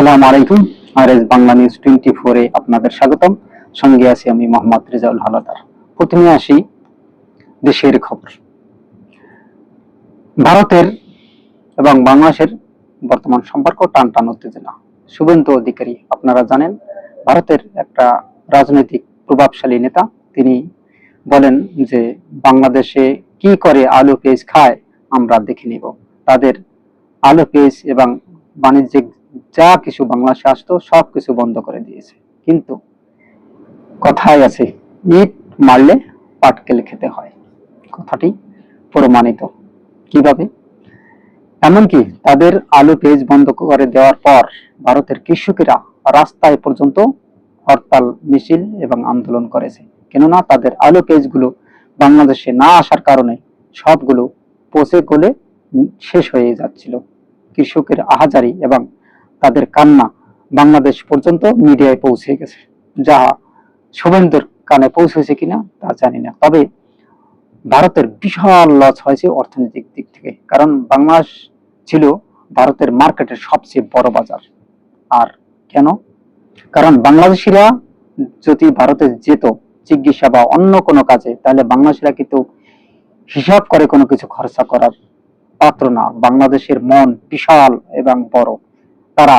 আসসালামু আলাইকুম। Bangla news twenty ফোরে আপনাদের স্বাগতম। সঙ্গে আছি আমি মোহাম্মদ রেজাউল হালাদার। প্রথমে আসি দেশের খবর। ভারতের এবং বাংলাদেশের বর্তমান সম্পর্ক টান টান উত্তেজনা। শুভেন্দু অধিকারী, আপনারা জানেন, ভারতের একটা রাজনৈতিক প্রভাবশালী নেতা। তিনি বলেন যে, বাংলাদেশে কি করে আলু পেঁয়াজ খায় আমরা দেখে নিব। তাদের আলু পেঁয়াজ এবং বাণিজ্যিক যা কিছু বাংলাদেশে আসতো সব কিছু বন্ধ করে দিয়েছে। কিন্তু কথায় আছে, ইট মারলে পাটকেল খেতে হয়। কথাটি প্রমাণিত। কীভাবে? এমনকি তাদের আলু পেঁয়াজ বন্ধ করে দেওয়ার পর ভারতের কৃষকেরা রাস্তায় পর্যন্ত হরতাল, মিছিল এবং আন্দোলন করেছে। কেননা তাদের আলু পেঁয়াজগুলো বাংলাদেশে না আসার কারণে সবগুলো পচে গলে শেষ হয়ে যাচ্ছিল। কৃষকের আহাজারি এবং তাদের কান্না বাংলাদেশ পর্যন্ত মিডিয়ায় পৌঁছে গেছে। যা শুভেন্দুর কানে পৌঁছেছে কিনা তা জানি না। তবে ভারতের বিশাল লস হয়েছে অর্থনৈতিক দিক থেকে। কারণ বাংলাদেশ ছিল ভারতের মার্কেটের সবচেয়ে বড় বাজার। আর কেন? কারণ বাংলাদেশিরা যদি ভারতে যেত, চিকিৎসা বা অন্য কোনো কাজে, তাহলে বাংলাদেশিরা কিন্তু হিসাব করে কোনো কিছু খরচা করার পাত্র না। বাংলাদেশের মন বিশাল এবং বড়। তারা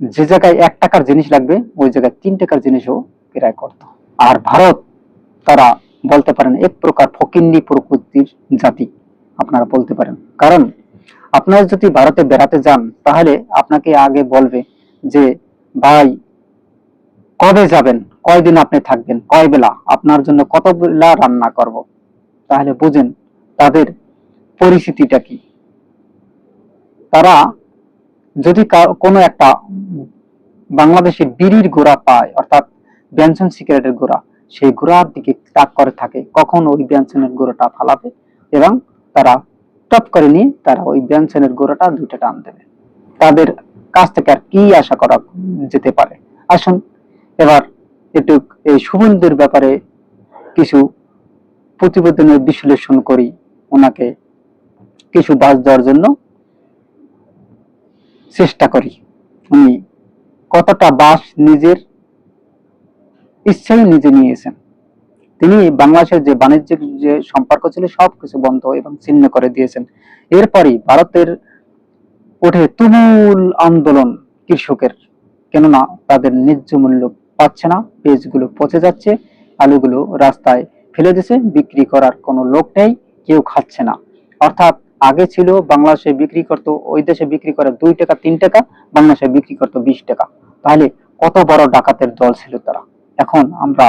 যে জায়গায় এক টাকার জিনিস লাগবে, ওই জায়গায় তিন টাকার জিনিসও ক্রয় করত। আর ভারত, তারা বলতে পারেন, এক প্রকার ফকিন্নি প্রকৃতির জাতি, আপনারা বলতে পারেন। কারণ আপনারা যদি ভারতে বেড়াতে যান, তাহলে আপনাকে আগে বলবে যে, ভাই, কবে যাবেন? কয়দিন আপনি থাকবেন? কয় বেলা? আপনার জন্য কত বেলা রান্না করব? তাহলে বুঝেন, তাদের পরিস্থিতিটা কি। তারা যদি কোনো একটা বাংলাদেশে বিড়ির গোড়া পায়, অর্থাৎ ব্যঞ্জন সিগারেটের গোড়া, সেই গোড়ার দিকে তাক করে থাকে, কখন ওই ব্যঞ্জনের গোড়াটা ফালাবে এবং তারা টপ করে নিয়ে তারা ওই ব্যঞ্জনের গোড়াটা দুইটা টান দেবে। তাদের কাছ থেকে আর কি আশা করা যেতে পারে? আসুন, এবার একটু এই সুবন্ধের ব্যাপারে কিছু প্রতিবেদনের বিশ্লেষণ করি। ওনাকে কিছু দাস দেওয়ার জন্য চেষ্টা করি। উনি কতটা বাস নিজের ইচ্ছাই নিজে নিয়েছেন। তিনি বাংলাদেশের যে বাণিজ্যিক যে সম্পর্ক ছিল সব কিছু বন্ধ এবং ছিন্ন করে দিয়েছেন। এরপরই ভারতের ওঠে তুমুল আন্দোলন কৃষকের। কেননা তাদের ন্যায্য মূল্য পাচ্ছে না, পেঁয়াজগুলো পচে যাচ্ছে, আলুগুলো রাস্তায় ফেলে দিছে বিক্রি করার কোনো লোক নেই, কেউ খাচ্ছে না। অর্থাৎ আগে ছিল বাংলাদেশে বিক্রি করতো, ওই দেশে বিক্রি করে দুই টাকা, তিন টাকা, বাংলাদেশে বিক্রি করতো বিশ টাকা। তাহলে কত বড় ডাকাতের দল ছিল তারা? এখন আমরা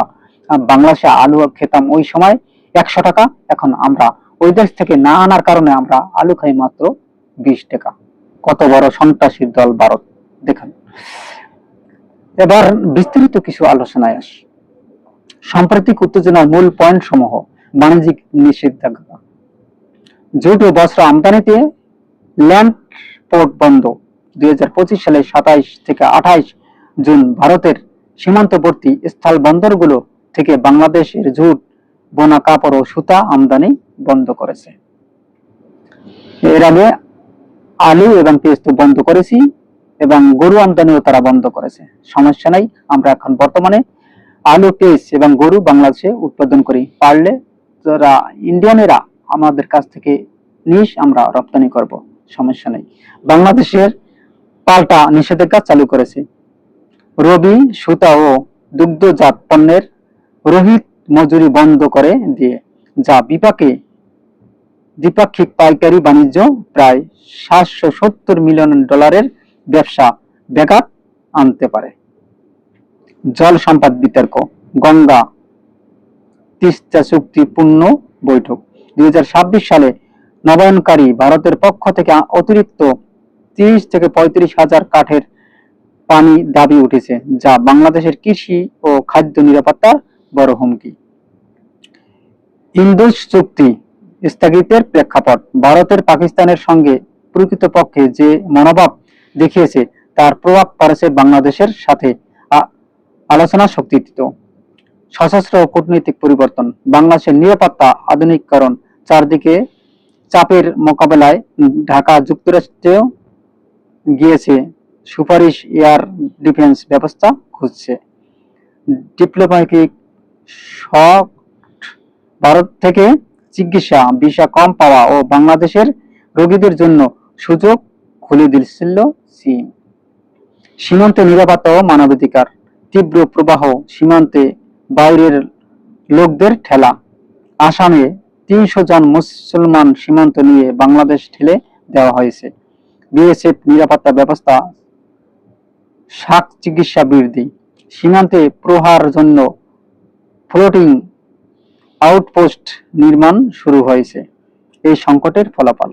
বাংলাদেশে আলু খেতাম ওই সময় একশো টাকা, এখন আমরা ওই দেশ থেকে না আনার কারণে আমরা আলু খাই মাত্র বিশ টাকা। কত বড় সন্ত্রাসীর দল ভারত, দেখেন। এবার বিস্তারিত কিছু আলোচনায় আসি। সাম্প্রতিক উত্তেজনার মূল পয়েন্ট সমূহ, বাণিজ্যিক নিষেধাজ্ঞা। ও বস্ত্র আমদানিতে ল্যান্ড পোর্ট বন্ধ। দুই সালে সাতাইশ থেকে আঠাইশ জুন ভারতের সীমান্তবর্তী স্থল বন্দরগুলো থেকে বাংলাদেশের জুট, বোনা কাপড় ও সুতা আমদানি বন্ধ করেছে। এর আগে আলু এবং পেঁয়াজ তো বন্ধ করেছি এবং গরু আমদানিও তারা বন্ধ করেছে। সমস্যা নাই, আমরা এখন বর্তমানে আলু পেঁয়াজ এবং গরু বাংলাদেশে উৎপাদন করি। পারলে যারা ইন্ডিয়ানেরা আমাদের কাছ থেকে নিস, আমরা রপ্তানি করব, সমস্যা নেই। বাংলাদেশের পাল্টা নিষেধাজ্ঞা চালু করেছে। রবি, সুতা ও দুগ্ধজাত পণ্যের রোহিত মজুরি বন্ধ করে দিয়ে, যা বিপাকে দ্বিপাক্ষিক পাইকারি বাণিজ্য প্রায় সাতশো সত্তর মিলিয়ন ডলারের ব্যবসা ব্যাঘাত আনতে পারে। জল সম্পদ বিতর্ক, গঙ্গা তিস্তা চুক্তি পূর্ণ বৈঠক। দুই হাজার ছাব্বিশ সালে নবায়নকারী ভারতের পক্ষ থেকে অতিরিক্ত তিরিশ থেকে পঁয়ত্রিশ হাজার কাঠের পানি দাবি উঠেছে, যা বাংলাদেশের কৃষি ও খাদ্য নিরাপত্তার বড় হুমকি। ইন্দোস চুক্তি স্থগিতের প্রেক্ষাপট, ভারতের পাকিস্তানের সঙ্গে প্রকৃতপক্ষে যে মনোভাব দেখিয়েছে, তার প্রভাব পড়েছে বাংলাদেশের সাথে আলোচনা শক্তিতে। সশস্ত্র কূটনৈতিক পরিবর্তন, বাংলাদেশের নিরাপত্তা আধুনিকরণ চারদিকে চাপের মোকাবেলায় ঢাকা যুক্তরাষ্ট্রেও গিয়েছে সুপারিশ এয়ার ডিফেন্স ব্যবস্থা খুঁজছে। ডিপ্লোম্যাটিক ভারত থেকে চিকিৎসা, ভিসা কম পাওয়া ও বাংলাদেশের রোগীদের জন্য সুযোগ খুলে দিচ্ছিল চীন। সীমান্তে নিরাপত্তা ও মানবাধিকার, তীব্র প্রবাহ সীমান্তে বাইরের লোকদের ঠেলা, আসামে তিনশো জন মুসলমান সীমান্ত নিয়ে বাংলাদেশ ঠেলে দেওয়া হয়েছে। বিএসএফ নিরাপত্তা ব্যবস্থা, শাক চিকিৎসা বৃদ্ধি সীমান্তে প্রহার জন্য ফ্লোটিং, আউটপোস্ট নির্মাণ শুরু হয়েছে। এই সংকটের ফলাফল।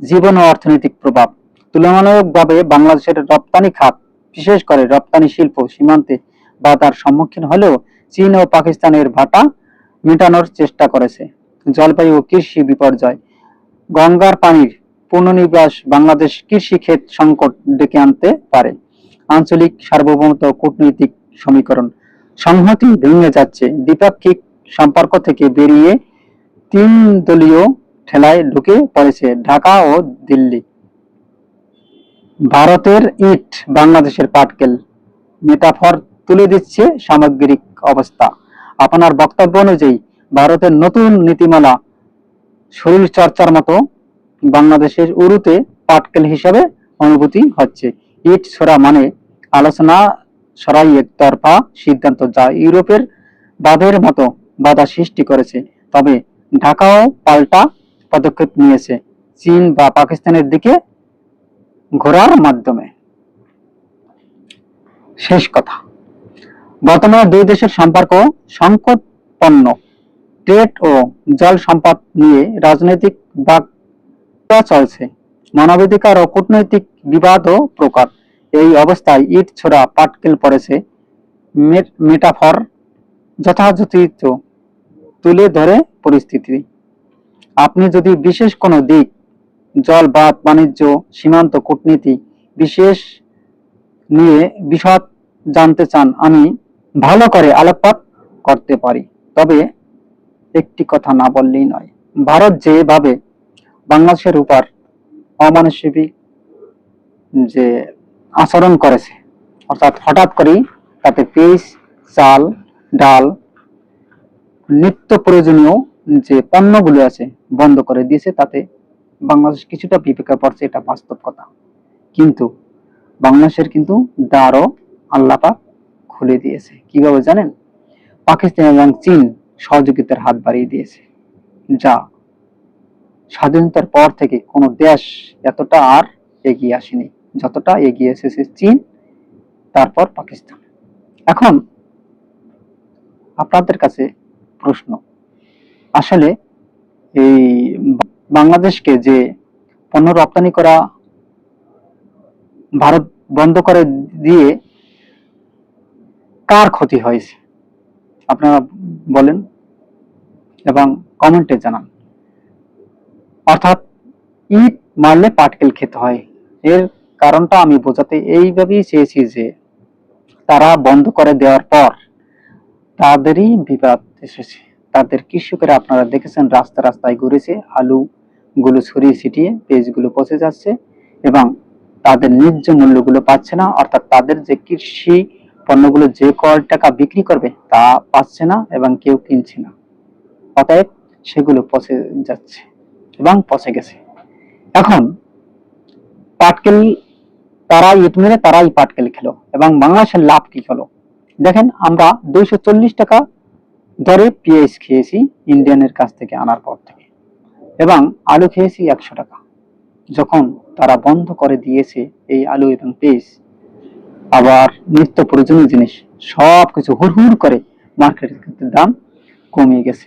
জীবন ও অর্থনৈতিক প্রভাব। তুলনামূলকভাবে বাংলাদেশের রপ্তানি খাত, বিশেষ করে রপ্তানি শিল্প সীমান্তে বাধার সম্মুখীন হলেও চীন ও পাকিস্তানের ভাটা মেটানোর চেষ্টা করেছে। জলবায়ু ও কৃষি বিপর্যয়। গঙ্গার পানির পুনর্নিবাস বাংলাদেশ কৃষি ক্ষেত সংকট ডেকে আনতে পারে। আঞ্চলিক সার্বভৌমত্ব কূটনৈতিক সমীকরণ। সংহতি ভেঙে যাচ্ছে। দ্বিপাক্ষিক সম্পর্ক থেকে বেরিয়ে তিন দলীয় ঠেলায় ঢুকে পড়েছে ঢাকা ও দিল্লি। ভারতের ইট বাংলাদেশের পাটকেল। মেটাফর তুলে দিচ্ছে সামগ্রিক অবস্থা। আপনার বক্তব্য অনুযায়ী ভারতের নতুন নীতিমালা শরীর চর্চার মতো বাংলাদেশের উরুতে পাটকেল হিসাবে অনুভূতি হচ্ছে। ইট ছোড়া মানে আলোচনা সরাই একতরফা সিদ্ধান্ত যা ইউরোপের বাঁধের মতো বাধা সৃষ্টি করেছে। তবে ঢাকাও পাল্টা পদক্ষেপ নিয়েছে চীন বা পাকিস্তানের দিকে ঘোরার মাধ্যমে। শেষ কথা। বর্তমানে দুই দেশের সম্পর্ক সংকটপন্ন। ট্রেড ও জল সম্পদ নিয়ে রাজনৈতিক বাক চলছে। মানবাধিকার ও কূটনৈতিক বিবাদ ও প্রকার এই অবস্থায় ইট ছোড়া পাটকেল পড়েছে। মেটাফর যথাযথিত তুলে ধরে পরিস্থিতি। আপনি যদি বিশেষ কোনো দিক, জল বাদ বাণিজ্য, সীমান্ত কূটনীতি বিশেষ নিয়ে বিশদ জানতে চান, আমি ভালো করে আলোকপাত করতে পারি। তবে একটি কথা না বললেই নয়, ভারত যেভাবে বাংলাদেশের উপর অমানসিক যে আচরণ করেছে, অর্থাৎ হঠাৎ করেই তাতে পেঁয়াজ, চাল, ডাল, নিত্য প্রয়োজনীয় যে পণ্যগুলো আছে বন্ধ করে দিয়েছে, তাতে বাংলাদেশ কিছুটা বিবেকে পড়ছে, এটা বাস্তব কথা। কিন্তু বাংলাদেশের কিন্তু দ্বারও আল্লাপা খুলে দিয়েছে। কীভাবে জানেন? পাকিস্তান এবং চীন সহযোগিতার হাত বাড়িয়ে দিয়েছে। যা স্বাধীনতার পর থেকে কোনো দেশ এতটা আর এগিয়ে আসেনি, যতটা এগিয়ে এসেছে চীন, তারপর পাকিস্তান। এখন আপনাদের কাছে প্রশ্ন, আসলে এই বাংলাদেশকে যে পণ্য রপ্তানি করা ভারত বন্ধ করে দিয়ে কার ক্ষতি হয়েছে? আপনারা বলেন এবং কমেন্টে জানান। অর্থাৎ ইট মারলে পাটকেল খেতে হয়। এর কারণটা আমি বোঝাতে এইভাবেই চেয়েছি যে তারা বন্ধ করে দেওয়ার পর তাদেরই বিবাদ এসেছে। তাদের কৃষকেরা আপনারা দেখেছেন রাস্তা রাস্তায় ঘুরেছে আলু গুলো ছড়িয়ে ছিটিয়ে পেঁয়াজগুলো পচে যাচ্ছে এবং তাদের ন্যায্য মূল্যগুলো পাচ্ছে না। অর্থাৎ তাদের যে কৃষি পণ্যগুলো যে কয় টাকা বিক্রি করবে তা পাচ্ছে না এবং কেউ কিনছে না। অতএব সেগুলো পচে যাচ্ছে এবং পচে গেছে। এখন পাটকেল তারা ইট মেরে তারাই পাটকেল খেলো এবং বাংলাদেশের লাভ কি হলো? দেখেন আমরা দুইশো চল্লিশ টাকা দরে পেঁয়াজ খেয়েছি ইন্ডিয়ানের কাছ থেকে আনার পর থেকে এবং আলু খেয়েছি একশো টাকা। যখন তারা বন্ধ করে দিয়েছে এই আলু এবং পেঁয়াজ আবার নিত্য প্রয়োজনীয় জিনিস সব কিছু হুড় করে মার্কেটের দাম কমিয়ে গেছে।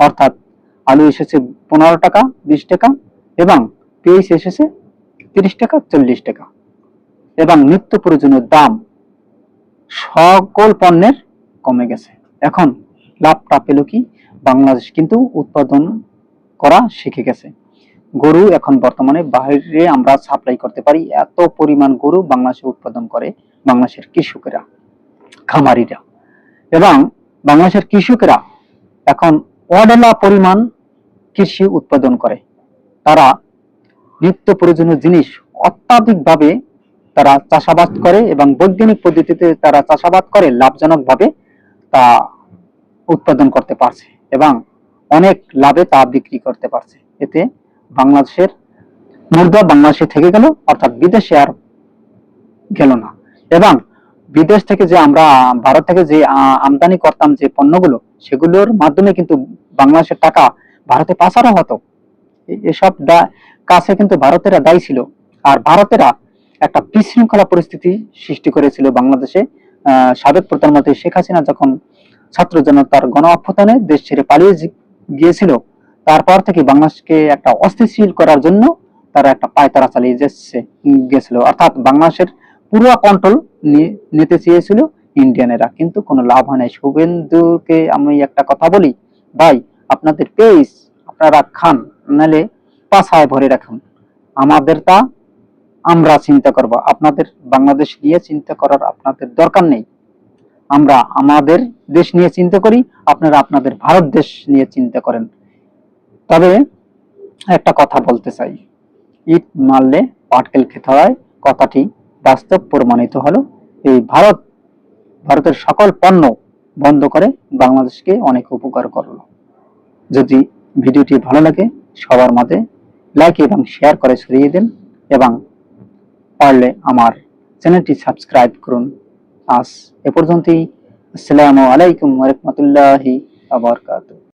অর্থাৎ আলু এসেছে পনেরো টাকা, বিশ টাকা এবং পেঁয়াজ এসেছে তিরিশ টাকা, চল্লিশ টাকা। এবং নিত্য প্রয়োজনীয় দাম সকল পণ্যের কমে গেছে। এখন লাভটা পেল কি? বাংলাদেশ কিন্তু উৎপাদন করা শিখে গেছে। গরু এখন বর্তমানে বাইরে আমরা সাপ্লাই করতে পারি। এত পরিমাণ গরু বাংলাদেশে উৎপাদন করে বাংলাদেশের কৃষকেরা, খামারিরা। এবং বাংলাদেশের কৃষকেরা এখন অডেলা পরিমাণ কৃষি উৎপাদন করে। তারা নিত্য প্রয়োজনীয় জিনিস অত্যাধিকভাবে তারা চাষাবাদ করে এবং বৈজ্ঞানিক পদ্ধতিতে তারা চাষাবাদ করে, লাভজনকভাবে তা উৎপাদন করতে পারছে এবং অনেক লাভে তা বিক্রি করতে পারছে। এতে বাংলাদেশের মুদ্রা বাংলাদেশে থেকে গেল, অর্থাৎ বিদেশে আর গেল না। এবং বিদেশ থেকে যে আমরা, ভারত থেকে যে আমদানি করতাম যে পণ্যগুলো, সেগুলোর মাধ্যমে কিন্তু বাংলাদেশের টাকা ভারতে পাচারও হতো। এসব কাছে কিন্তু ভারতেরা দায়ী ছিল। আর ভারতেরা একটা বিশৃঙ্খলা পরিস্থিতি সৃষ্টি করেছিল বাংলাদেশে। সাবেক প্রধানমন্ত্রী শেখ হাসিনা যখন ছাত্র জনতার গণ অভ্যুত্থানে দেশ ছেড়ে পালিয়ে গিয়েছিল তারপর থেকে বাংলাদেশকে একটা অস্থিতিশীল করার জন্য তারা একটা পায়তারা চালিয়ে যাচ্ছে, গেছিল। অর্থাৎ বাংলাদেশের পুরো কন্ট্রোল নিতে চেয়েছিল ইন্ডিয়ানেরা। কিন্তু কোনো লাভ হয় নাই। শুভেন্দুকে আমি একটা কথা বলি, ভাই, আপনাদের পেজ আপনারা খান নালে পাছায় ভরে রাখুন। আমাদের তা আমরা চিন্তা করব। আপনাদের বাংলাদেশ নিয়ে চিন্তা করার আপনাদের দরকার নেই। আমরা আমাদের দেশ নিয়ে চিন্তা করি, আপনারা আপনাদের ভারত দেশ নিয়ে চিন্তা করেন। তবে একটা কথা বলতে চাই। ইট মারলে পাটকেল খেতে হয়। কথাটি বাস্তব প্রমাণিত হলো, এই ভারত, ভারতের সকল পণ্য বন্ধ করে বাংলাদেশকে অনেক উপকার করল। যদি ভিডিওটি ভালো লাগে, সবার মাঝে লাইক এবং শেয়ার করে ছড়িয়ে দেন এবং পারলে আমার চ্যানেলটি সাবস্ক্রাইব করুন। আজ এ পর্যন্তই। আসসালামু আলাইকুম রাহমাতুল্লাহি ওয়া বারাকাতুহু।